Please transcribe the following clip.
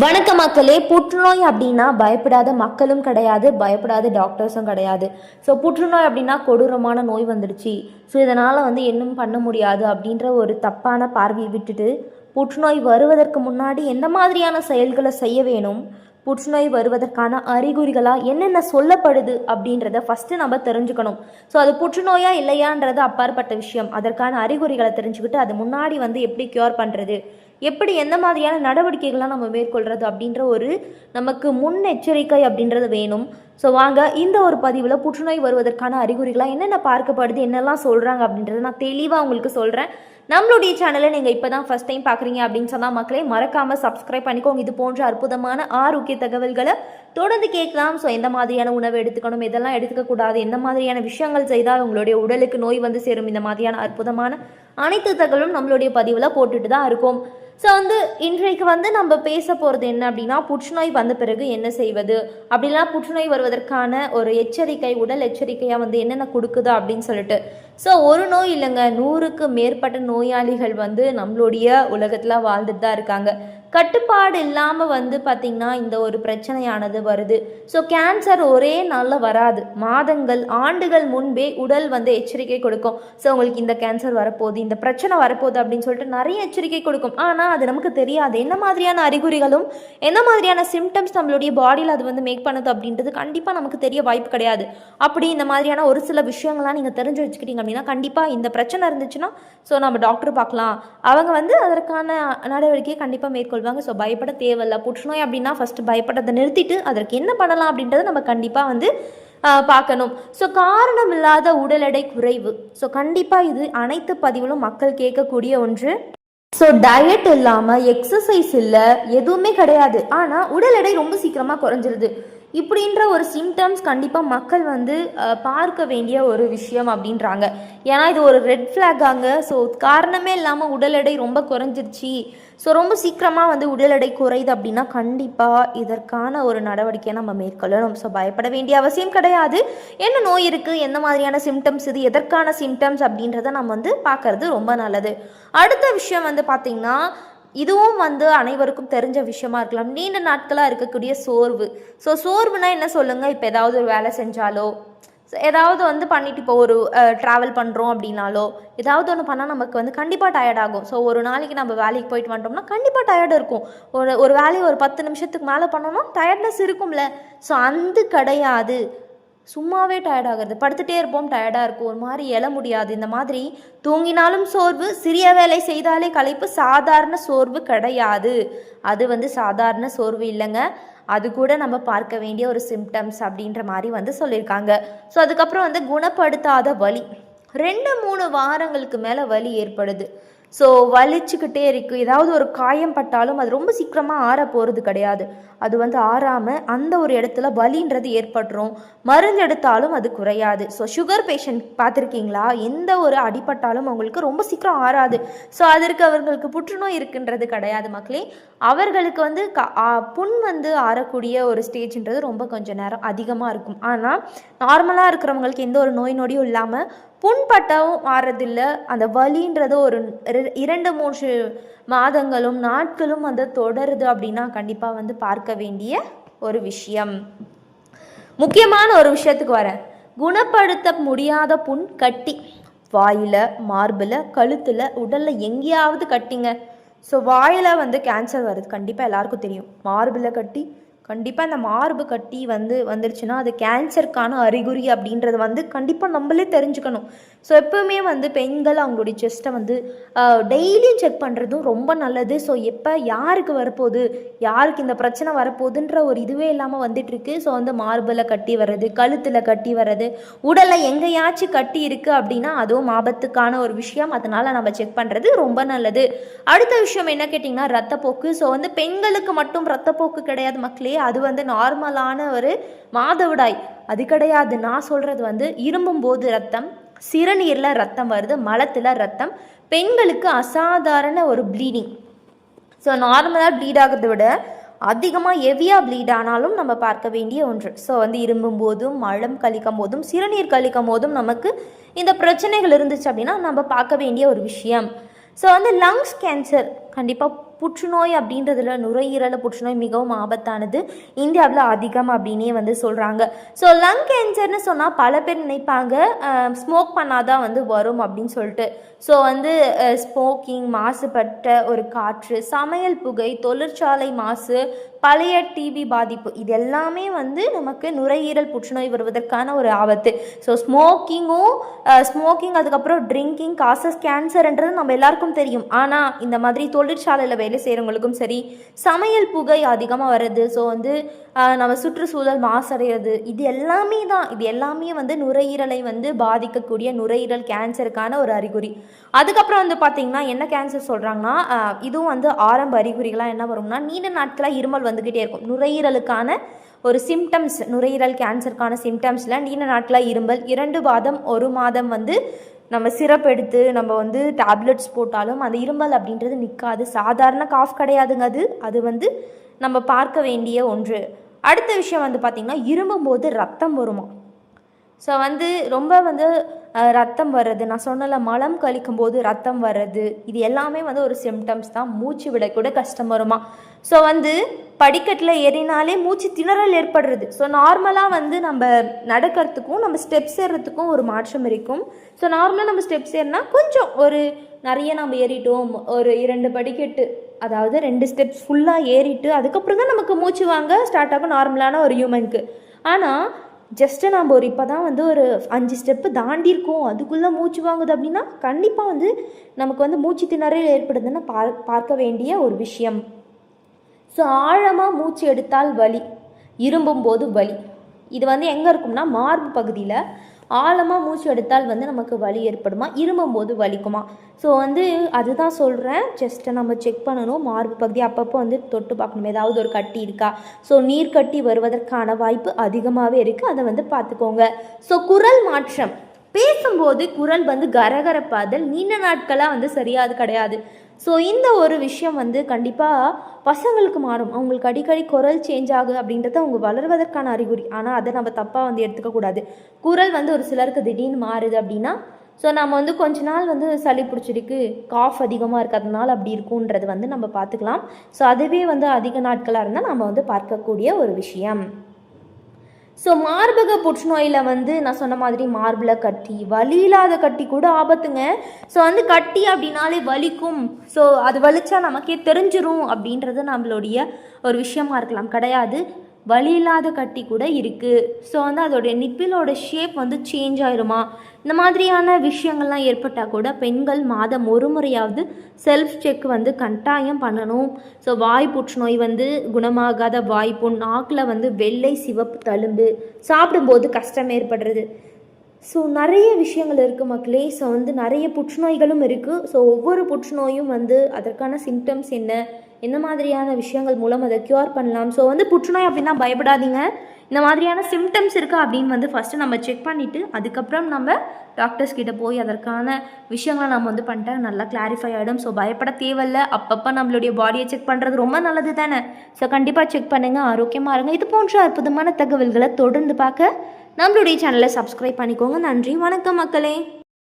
வணக்க மக்களே புற்றுநோய் அப்படின்னா பயப்படாத மக்களும் கிடையாது பயப்படாத டாக்டர்ஸும் கிடையாது. ஸோ புற்றுநோய் அப்படின்னா கொடூரமான நோய் வந்துடுச்சு. ஸோ இதனால் வந்து இன்னும் பண்ண முடியாது அப்படின்ற ஒரு தப்பான பார்வையை விட்டுட்டு புற்றுநோய் வருவதற்கு முன்னாடி எந்த மாதிரியான செயல்களை செய்ய வேணும்? புற்றுநோய் வருவதற்கான அறிகுறிகளாக என்னென்ன சொல்லப்படுது அப்படின்றத ஃபஸ்ட்டு நம்ம தெரிஞ்சுக்கணும். ஸோ அது புற்றுநோயா இல்லையான்றது அப்பாற்பட்ட விஷயம். அதற்கான அறிகுறிகளை தெரிஞ்சுக்கிட்டு அது முன்னாடி வந்து எப்படி க்யூர் பண்ணுறது எப்படி எந்த மாதிரியான நடவடிக்கைகள்லாம் நம்ம மேற்கொள்கிறது அப்படின்ற ஒரு நமக்கு முன்னெச்சரிக்கை அப்படின்றது வேணும். ஸோ வாங்க இந்த ஒரு பதிவில் புற்றுநோய் வருவதற்கான அறிகுறிகளாக என்னென்ன பார்க்கப்படுது என்னெல்லாம் சொல்கிறாங்க அப்படின்றத நான் தெளிவாக உங்களுக்கு சொல்கிறேன் நம்மளுடைய சேனலை நீங்கள் இப்போ தான் ஃபஸ்ட் டைம் பார்க்குறீங்க அப்படின்னு சொன்னால் மக்களே மறக்காமல் சப்ஸ்கிரைப் பண்ணிக்கோங்க இது போன்ற அற்புதமான ஆரோக்கிய தகவல்களை தொடர்ந்து கேட்கலாம். ஸோ எந்த மாதிரியான உணவு எடுத்துக்கணும் இதெல்லாம் எடுத்துக்கக்கூடாது எந்த மாதிரியான விஷயங்கள் செய்தால் உங்களுடைய உடலுக்கு நோய் வந்து சேரும் இந்த மாதிரியான அற்புதமான அனைத்து தகவலும் நம்மளுடைய பதிவில் போட்டுட்டு தான் இருக்கும். ஸோ வந்து இன்றைக்கு வந்து நம்ம பேச போகிறது என்ன அப்படின்னா புற்றுநோய் வந்த பிறகு என்ன செய்வது? அப்படிலாம் புற்றுநோய் வருவதற்கான ஒரு எச்சரிக்கை உடல் எச்சரிக்கையாக வந்து என்னென்ன கொடுக்குது அப்படின்னு சொல்லிட்டு. ஸோ ஒரு நோய் இல்லைங்க. நூறுக்கு மேற்பட்ட நோயாளிகள் வந்து நம்மளுடைய உலகத்தில் வாழ்ந்துட்டு தான் இருக்காங்க. கட்டுப்பாடு இல்லாமல் வந்து பார்த்திங்கன்னா இந்த ஒரு பிரச்சனையானது வருது. ஸோ கேன்சர் ஒரே நாளில் வராது. மாதங்கள் ஆண்டுகள் முன்பே உடல் வந்து எச்சரிக்கை கொடுக்கும். ஸோ உங்களுக்கு இந்த கேன்சர் வரப்போகுது இந்த பிரச்சனை வரப்போகுது அப்படின்னு சொல்லிட்டு நிறைய எச்சரிக்கை கொடுக்கும். ஆனால் அது நமக்கு தெரியாது. என்ன மாதிரியான அறிகுறிகளும் என்ன மாதிரியான சிம்டம்ஸ் நம்மளுடைய பாடியில் அது வந்து மேக் பண்ணுது அப்படின்றது கண்டிப்பாக நமக்கு தெரிய வாய்ப்பு கிடையாது. அப்படி இந்த மாதிரியான ஒரு சில விஷயங்கள்லாம் நீங்கள் தெரிஞ்சு வச்சுக்கிட்டீங்க அப்படின்னா கண்டிப்பாக இந்த பிரச்சனை இருந்துச்சுன்னா ஸோ நம்ம டாக்டர் பார்க்கலாம். அவங்க வந்து அதற்கான நடவடிக்கையை கண்டிப்பாக சொல்லுவாங்க ஸோ பயப்பட தேவையில்ல. புற்றுநோய் அப்படின்னா ஃபஸ்ட்டு பயப்பட்டதை நிறுத்திட்டு அதற்கு என்ன பண்ணலாம் அப்படின்றத நம்ம கண்டிப்பாக வந்து ஆஹ், பார்க்கணும். ஸோ காரணம் இல்லாத உடல் எடை குறைவு. ஸோ கண்டிப்பாக இது அனைத்து பதிவிலும் மக்கள் கேட்கக்கூடிய ஒன்று. ஸோ டயட் இல்லாமல் எக்ஸசைஸ் இல்லை எதுவுமே கிடையாது. ஆனால் உடல் எடை ரொம்ப சீக்கிரமாக குறைஞ்சிருது. இப்படின்ற ஒரு சிம்டம்ஸ் கண்டிப்பாக மக்கள் வந்து பார்க்க வேண்டிய ஒரு விஷயம் அப்படின்றாங்க. ஏன்னா இது ஒரு ரெட் ஃப்ளாகாங்க ஸோ காரணமே இல்லாமல் உடல் எடை ரொம்ப குறைஞ்சிருச்சு. ஸோ ரொம்ப சீக்கிரமாக வந்து உடல் எடை குறையுது அப்படின்னா கண்டிப்பாக இதற்கான ஒரு நடவடிக்கையை நம்ம மேற்கொள்ளணும். ஸோ பயப்பட வேண்டிய அவசியம் கிடையாது. என்ன நோய் இருக்குது எந்த மாதிரியான சிம்டம்ஸ் இது எதற்கான சிம்டம்ஸ் அப்படின்றத நம்ம வந்து பார்க்கறது ரொம்ப நல்லது. அடுத்த விஷயம் வந்து பார்த்திங்கன்னா இதுவும் வந்து அனைவருக்கும் தெரிஞ்ச விஷயமா இருக்கலாம். நீண்ட நாட்களாக இருக்கக்கூடிய சோர்வு. ஸோ சோர்வுனா என்ன சொல்லுங்கள் இப்போ ஏதாவது ஒரு வேலை செஞ்சாலோ ஏதாவது வந்து பண்ணிட்டு இப்போ ஒரு ட்ராவல் பண்ணுறோம் அப்படின்னாலோ ஏதாவது ஒன்று பண்ணால் நமக்கு வந்து கண்டிப்பாக டயர்ட் ஆகும். ஸோ ஒரு நாளைக்கு நம்ம வேலைக்கு போயிட்டு வந்துட்டோம்னா கண்டிப்பாக டயர்டு இருக்கும். ஒரு ஒரு வேலையை ஒரு பத்து நிமிஷத்துக்கு மேலே பண்ணோம்னா டயர்ட்னஸ் இருக்கும்ல. ஸோ அந்த கிடையாது. சும்மாவே டயர்ட் ஆகுறது. படுத்துட்டே இருப்போம் டயர்டாக இருக்கும். ஒரு மாதிரி எழ முடியாது. இந்த மாதிரி தூங்கினாலும் சோர்வு சிறிய வேலை செய்தாலே களைப்பு சாதாரண சோர்வு கிடையாது. அது வந்து சாதாரண சோர்வு இல்லைங்க. அது கூட நம்ம பார்க்க வேண்டிய ஒரு சிம்டம்ஸ் அப்படின்ற மாதிரி வந்து சொல்லியிருக்காங்க. ஸோ அதுக்கப்புறம் வந்து குணப்படுத்தாத வலி. ரெண்டு மூணு வாரங்களுக்கு மேலே வலி ஏற்படுது. ஸோ வலிச்சுக்கிட்டே இருக்குது ஏதாவது ஒரு காயம் பட்டாலும் அது ரொம்ப சீக்கிரமாக ஆற போகிறது கிடையாது. அது வந்து ஆறாமல் அந்த ஒரு இடத்துல வலின்றது ஏற்பட்டுரும். மருந்து எடுத்தாலும் அது குறையாது. ஸோ சுகர் பேஷண்ட் பார்த்துருக்கீங்களா? எந்த ஒரு அடிபட்டாலும் அவங்களுக்கு ரொம்ப சீக்கிரம் ஆறாது. ஸோ அதற்கு அவர்களுக்கு புற்றுநோய் இருக்குன்றது கிடையாது மக்களே. அவர்களுக்கு வந்து க புண் வந்து ஆறக்கூடிய ஒரு ஸ்டேஜ்ன்றது ரொம்ப கொஞ்சம் நேரம் அதிகமாக இருக்கும். ஆனால் நார்மலாக இருக்கிறவங்களுக்கு எந்த ஒரு நோய் நொடியும் இல்லாமல் புண்பட்டவும் ஆறதில்ல அந்த வலின்றது ஒரு இரண்டு மூன்று மாதங்களும் நாட்களும் வந்து தொடருது அப்படின்னா கண்டிப்பாக வந்து பார்க்க வேண்டிய ஒரு விஷயம். முக்கியமான ஒரு விஷயத்துக்கு வரேன். குணப்படுத்த முடியாத புண் கட்டி வாயில் மார்பில் கழுத்தில் உடலில் எங்கேயாவது கட்டிங்க. ஸோ வாயில் வந்து கேன்சர் வருது. கண்டிப்பாக எல்லாருக்கும் தெரியும். மார்பில் கட்டி கண்டிப்பாக இந்த மார்பு கட்டி வந்து வந்துருச்சுன்னா அது கேன்சருக்கான அறிகுறி அப்படின்றது வந்து கண்டிப்பாக நம்மளே தெரிஞ்சுக்கணும். ஸோ எப்போவுமே வந்து பெண்கள் அவங்களுடைய செஸ்ட்டை வந்து டெய்லியும் செக் பண்ணுறதும் ரொம்ப நல்லது. ஸோ எப்போ யாருக்கு வரப்போகுது யாருக்கு இந்த பிரச்சனை வரப்போகுதுன்ற ஒரு இதுவே இல்லாமல் வந்துட்டுருக்கு. ஸோ வந்து மார்பில் கட்டி வர்றது கழுத்தில் கட்டி வர்றது உடலை எங்கேயாச்சும் கட்டி இருக்குது அப்படின்னா அதுவும் ஆபத்துக்கான ஒரு விஷயம். அதனால் நம்ம செக் பண்ணுறது ரொம்ப நல்லது. அடுத்த விஷயம் என்ன கேட்டிங்கன்னா ரத்தப்போக்கு. ஸோ வந்து பெண்களுக்கு மட்டும் ரத்தப்போக்கு கிடையாது மக்களே. அது வந்து நார்மலான ஒரு மாதவிடாய். அது கிடையாது. நான் சொல்கிறது வந்து இரும்பும் போது ரத்தம் சிறுநீரில் ரத்தம் வருது மலத்தில் ரத்தம். பெண்களுக்கு அசாதாரண ஒரு ப்ளீடிங் ஸோ நார்மலாக ப்ளீட் ஆகிறத விட அதிகமாக ஹெவியாக ப்ளீட் ஆனாலும் நம்ம பார்க்க வேண்டிய ஒன்று. ஸோ வந்து இரும்பும் போதும் மலம் கழிக்கும் போதும் சிறுநீர் கழிக்கும் போதும் நமக்கு இந்த பிரச்சனைகள் இருந்துச்சு அப்படின்னா நம்ம பார்க்க வேண்டிய ஒரு விஷயம். ஸோ வந்து லங்ஸ் கேன்சர் கண்டிப்பாக புற்றுநோய் அப்படின்றதுல நுரையீரல புற்றுநோய் மிகவும் ஆபத்தானது. இந்தியாவில் அதிகம் அப்படின்னே வந்து சொல்கிறாங்க ஸோ லங் கேன்சர்னு சொன்னால் பல பேர் நினைப்பாங்க ஸ்மோக் பண்ணாதான் வந்து வரும் அப்படின்னு சொல்லிட்டு. ஸோ வந்து ஸ்மோக்கிங் மாசுபட்ட ஒரு காற்று சமையல் புகை தொழிற்சாலை மாசு பழைய டிபி பாதிப்பு. இது எல்லாமே வந்து நமக்கு நுரையீரல் புற்றுநோய் வருவதற்கான ஒரு ஆபத்து. ஸோ ஸ்மோக்கிங்கும் ஸ்மோக்கிங் அதுக்கப்புறம் ட்ரிங்கிங் காசஸ் கேன்சர்ன்றது நம்ம எல்லாருக்கும் தெரியும். ஆனால் இந்த மாதிரி தொழிற்சாலையில் வேலை செய்கிறவங்களுக்கும் சரி சமையல் புகை அதிகமாக வருது ஸோ வந்து நம்ம சுற்றுச்சூழல் மாசடைகிறது இது எல்லாமே தான். இது எல்லாமே வந்து நுரையீரலை வந்து பாதிக்கக்கூடிய நுரையீரல் கேன்சருக்கான ஒரு அறிகுறி. அதுக்கப்புறம் வந்து பார்த்திங்கன்னா என்ன கேன்சர் சொல்கிறாங்கன்னா இதுவும் வந்து ஆரம்ப அறிகுறிகளாக என்ன வரும்னா நீண்ட நாட்களாக இருமல் வந்துக்கிட்டே இருக்கும். நுரையீரலுக்கான ஒரு சிம்டம்ஸ் நுரையீரல் கேன்சருக்கான சிம்டம்ஸில் நீண்ட நாட்களாக இருமல் இரண்டு மாதம் ஒரு மாதம் வந்து நம்ம சிரப் எடுத்து நம்ம வந்து டேப்லெட்ஸ் போட்டாலும் அந்த இருமல் அப்படின்றது நிற்காது சாதாரண காஃப் கிடையாதுங்க அது. அது வந்து நம்ம பார்க்க வேண்டிய ஒன்று. அடுத்த விஷயம் வந்து பார்த்திங்கன்னா இருமும்போது ரத்தம் வருமா? ஸோ வந்து ரொம்ப வந்து ரத்தம் வர்றது நான் சொன்னல மலம் கழிக்கும் போது ரத்தம் வர்றது இது எல்லாமே வந்து ஒரு சிம்டம்ஸ் தான். மூச்சு விடக்கூட கஷ்டம் வருமா? ஸோ வந்து படிக்கட்டில் ஏறினாலே மூச்சு திணறல் ஏற்படுறது. ஸோ நார்மலாக வந்து நம்ம நடக்கிறதுக்கும் நம்ம ஸ்டெப்ஸ் ஏறுறதுக்கும் ஒரு மாற்றம் இருக்கும். ஸோ நார்மலாக நம்ம ஸ்டெப்ஸ் ஏறினா கொஞ்சம் ஒரு நிறைய நம்ம ஏறிட்டோம். ஒரு இரண்டு படிக்கட்டு அதாவது ரெண்டு ஸ்டெப்ஸ் ஃபுல்லாக ஏறிட்டு அதுக்கப்புறம் தான் நமக்கு மூச்சு வாங்க ஸ்டார்ட் ஆகும் நார்மலான ஒரு ஹியூமனுக்கு ஆனால் ஜஸ்ட்டு நம்ம ஒரு இப்போ தான் வந்து ஒரு அஞ்சு ஸ்டெப்பு தாண்டியிருக்கோம் அதுக்குள்ளே மூச்சு வாங்குது அப்படின்னா கண்டிப்பாக வந்து நமக்கு வந்து மூச்சு திணறல் ஏற்படுதுன்னு பார் பார்க்க வேண்டிய ஒரு விஷயம். ஸோ ஆழமாக மூச்சு எடுத்தால் வலி இரும்பும்போது வலி. இது வந்து எங்கே இருக்கும்னா மார்பு பகுதியில் ஆழமாக மூச்சு எடுத்தால் வந்து நமக்கு வலி ஏற்படுமா? இருமும்போது வலிக்குமா? ஸோ வந்து அதுதான் சொல்கிறேன் ஜஸ்ட்டை நம்ம செக் பண்ணணும். மார்பு பகுதி அப்பப்போ வந்து தொட்டு பார்க்கணும். ஏதாவது ஒரு கட்டி இருக்கா? ஸோ நீர் கட்டி வருவதற்கான வாய்ப்பு அதிகமாகவே இருக்குது அதை வந்து பார்த்துக்கோங்க. ஸோ குரல் மாற்றம். பேசும்போது குரல் வந்து கரகரப்பாதல். நீண்ட நாட்களாக வந்து சரியாது கிடையாது. ஸோ இந்த ஒரு விஷயம் வந்து கண்டிப்பாக பசங்களுக்கு மாறும். அவங்களுக்கு அடிக்கடி குரல் சேஞ்ச் ஆகுது அப்படின்றது அவங்க வளர்வதற்கான அறிகுறி. ஆனால் அதை நம்ம தப்பாக வந்து எடுத்துக்கக்கூடாது குரல் வந்து ஒரு சிலருக்கு திடீர்னு மாறுது அப்படின்னா ஸோ நம்ம வந்து கொஞ்ச நாள் வந்து சளி பிடிச்சிருக்கு காஃப் அதிகமாக இருக்கிறதுனால அப்படி இருக்குன்றது வந்து நம்ம பார்த்துக்கலாம். ஸோ அதுவே வந்து அதிக நாட்களாக இருந்தால் நம்ம வந்து பார்க்கக்கூடிய ஒரு விஷயம். ஸோ மார்பக புற்றுநோயில் வந்து நான் சொன்ன மாதிரி மார்பில் கட்டி வலி இல்லாத கட்டி கூட ஆபத்துங்க. ஸோ வந்து கட்டி அப்படின்னாலே வலிக்கும். ஸோ அது வலிச்சா நமக்கே தெரிஞ்சிரும் அப்படின்றது நம்மளுடைய ஒரு விஷயமா இருக்கலாம். கிடையாது. வழி இல்லாத கட்டி கூட இருக்குது ஸோ வந்து அதோடைய நிப்பிலோட ஷேப் வந்து சேஞ்ச் ஆயிருமா? இந்த மாதிரியான விஷயங்கள்லாம் ஏற்பட்டால் கூட பெண்கள் மாதம் ஒரு முறையாவது செல்ஃப் செக் வந்து கட்டாயம் பண்ணணும். ஸோ வாய் புற்றுநோய் வந்து குணமாகாத வாய்ப்புண் நாக்கில் வந்து வெள்ளை சிவப்பு தழும்பு சாப்பிடும்போது கஷ்டம் ஏற்படுறது. ஸோ நிறைய விஷயங்கள் இருக்குது மக்களே. ஸோ வந்து நிறைய புற்றுநோய்களும் இருக்குது ஸோ ஒவ்வொரு புற்றுநோயும் வந்து அதற்கான சிம்டம்ஸ் என்ன? இந்த மாதிரியான விஷயங்கள் மூலம் அதை க்யூர் பண்ணலாம். ஸோ வந்து புற்றுநோய் அப்படின்னா பயப்படாதீங்க. இந்த மாதிரியான சிம்டம்ஸ் இருக்கா அப்படின்னு வந்து ஃபஸ்ட்டு நம்ம செக் பண்ணிவிட்டு அதுக்கப்புறம் நம்ம டாக்டர்ஸ் கிட்டே போய் அதற்கான விஷயங்களை நம்ம வந்து பண்ணிட்டா நல்லா கிளாரிஃபை ஆகிடும் ஸோ பயப்பட தேவையில்ல. அப்பப்போ நம்மளுடைய பாடியை செக் பண்ணுறது ரொம்ப நல்லது தானே? ஸோ கண்டிப்பாக செக் பண்ணுங்கள் ஆரோக்கியமாக இருங்க. இது போன்ற அற்புதமான தகவல்களை தொடர்ந்து பார்க்க நம்மளுடைய சேனலை சப்ஸ்கிரைப் பண்ணிக்கோங்க. நன்றி. வணக்கம் மக்களே.